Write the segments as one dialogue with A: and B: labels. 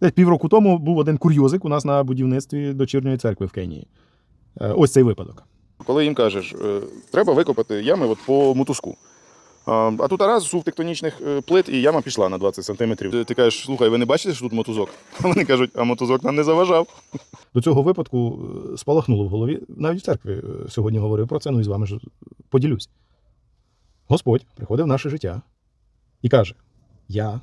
A: Десь півроку тому був один курйозик у нас на будівництві дочірньої церкви в Кенії. Е, Ось цей випадок.
B: Коли їм кажеш, е, треба викопати ями от по мотузку. А тут раз сув тектонічних е, плит, і яма пішла на 20 сантиметрів. Ти- кажеш, слухай, ви не бачите, що тут мотузок? А вони кажуть, а мотузок нам не заважав.
A: До цього випадку спалахнуло в голові. Навіть в церкві сьогодні говорив про це, ну і з вами ж поділюсь. Господь приходить в наше життя і каже: Я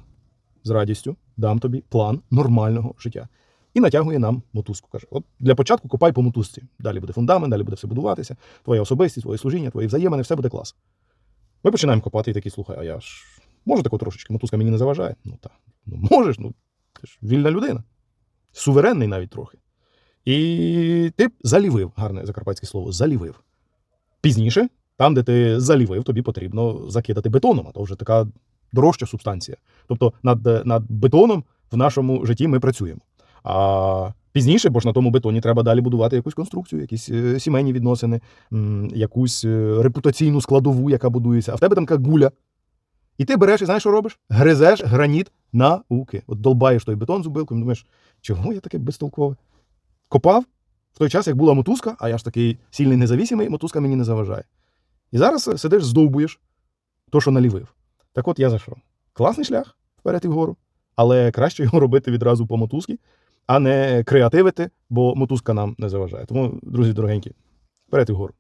A: з радістю дам тобі план нормального життя. І натягує нам мотузку. Каже: От для початку копай по мотузці. Далі буде фундамент, далі буде все будуватися, твоя особистість, твоє служіння, твої взаємини, все буде клас. Ми починаємо копати і такі, слухай, а я ж можу таку трошечки, мотузка мені не заважає. Ну так, ну можеш, ну ти ж вільна людина. Суверенний навіть трохи. І ти залівив, гарне закарпатське слово, залівив. Пізніше, там, де ти залівив, тобі потрібно закидати бетоном, а то вже така дорожча субстанція. Тобто над, над бетоном в нашому житті ми працюємо. А пізніше, бо ж на тому бетоні треба далі будувати якусь конструкцію, якісь е, сімейні відносини, якусь е, репутаційну складову, яка будується. А в тебе там така гуля. І ти береш і знаєш, що робиш? Гризеш граніт науки. От долбаєш той бетон зубилкою, і думаєш, чого я таке безтолкове? Копав в той час, як була мотузка, а я ж такий сильний независимий, мотузка мені не заважає. І зараз е, сидиш, здовбуєш то, що налівив. Так от я за що? Класний шлях вперед і вгору, але краще його робити відразу по мотузці, а не креативити, бо мотузка нам не заважає. Тому, друзі дорогенькі, вперед і вгору.